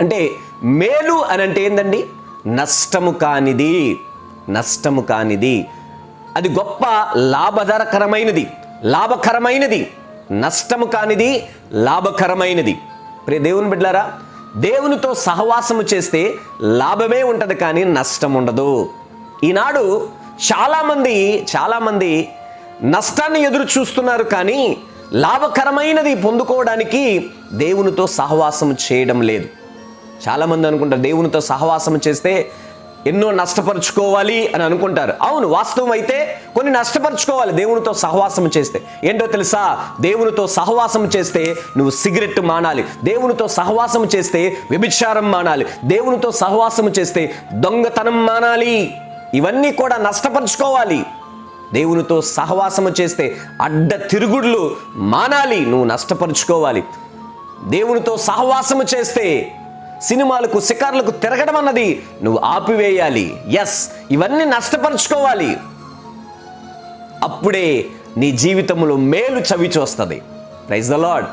అంటే మేలు అని అంటే ఏందండి? నష్టము కానిది. నష్టము కానిది. అది గొప్ప లాభదరకరమైనది. లాభకరమైనది. నష్టము కానిది లాభకరమైనది. ప్రే దేవుని బిడ్డారా దేవునితో సహవాసము చేస్తే లాభమే ఉంటుంది కానీ నష్టం ఉండదు. ఈనాడు చాలామంది చాలామంది నష్టాన్ని ఎదురు చూస్తున్నారు కానీ లాభకరమైనది పొందుకోవడానికి దేవునితో సహవాసం చేయడం లేదు. చాలామంది అనుకుంటారు దేవునితో సహవాసం చేస్తే ఎన్నో నష్టపరుచుకోవాలి అని అనుకుంటారు. అవును వాస్తవం అయితే కొన్ని నష్టపరుచుకోవాలి దేవునితో సహవాసం చేస్తే. ఏంటో తెలుసా? దేవునితో సహవాసం చేస్తే నువ్వు సిగరెట్ మానాలి. దేవునితో సహవాసం చేస్తే వ్యభిచారం మానాలి. దేవునితో సహవాసం చేస్తే దొంగతనం మానాలి. ఇవన్నీ కూడా నష్టపరుచుకోవాలి. దేవునితో సహవాసము చేస్తే అడ్డ తిరుగుళ్ళు మానాలి. నువ్వు నష్టపరుచుకోవాలి. దేవునితో సహవాసము చేస్తే సినిమాలకు శిఖర్లకు తిరగడం అన్నది నువ్వు ఆపివేయాలి. ఎస్ ఇవన్నీ నష్టపరుచుకోవాలి. అప్పుడే నీ జీవితంలో మేలు చవి చూస్తుంది ప్రైజ్ ద లాడ్